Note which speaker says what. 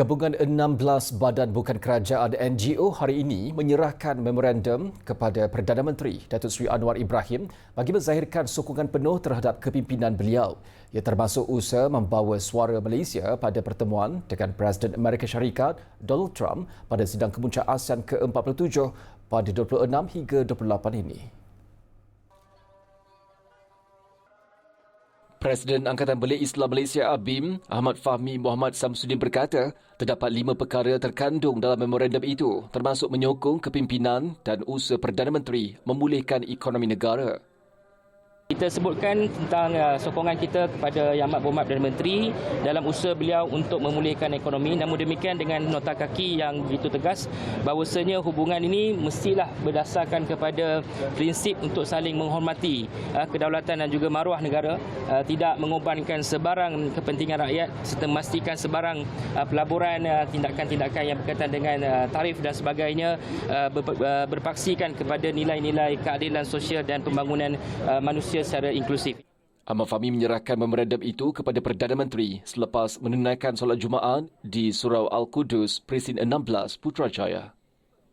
Speaker 1: Gabungan 16 badan bukan kerajaan NGO hari ini menyerahkan memorandum kepada Perdana Menteri Datuk Seri Anwar Ibrahim bagi menzahirkan sokongan penuh terhadap kepimpinan beliau. Ia termasuk usaha membawa suara Malaysia pada pertemuan dengan Presiden Amerika Syarikat Donald Trump pada sidang kemuncak ASEAN ke-47 pada 26 hingga 28 ini. Presiden Angkatan Belia Islam Malaysia ABIM, Ahmad Fahmi Muhammad Samsudin berkata, terdapat lima perkara terkandung dalam memorandum itu, termasuk menyokong kepimpinan dan usaha Perdana Menteri memulihkan ekonomi negara.
Speaker 2: Kita sebutkan tentang uh, sokongan kita kepada Yang Amat Berhormat Perdana Menteri dalam usaha beliau untuk memulihkan ekonomi. Namun demikian dengan nota kaki yang begitu tegas bahawasanya hubungan ini mestilah berdasarkan kepada prinsip untuk saling menghormati uh, kedaulatan dan juga maruah negara, uh, tidak mengorbankan sebarang kepentingan rakyat serta memastikan sebarang uh, pelaburan uh, tindakan-tindakan yang berkaitan dengan uh, tarif dan sebagainya uh, uh, berpaksikan kepada nilai-nilai keadilan sosial dan pembangunan uh, manusia secara inklusif.
Speaker 1: Ahmad Fahmi menyerahkan memorandum itu kepada Perdana Menteri selepas menunaikan solat Jumaat di Surau Al-Qudus, Presin 16, Putrajaya.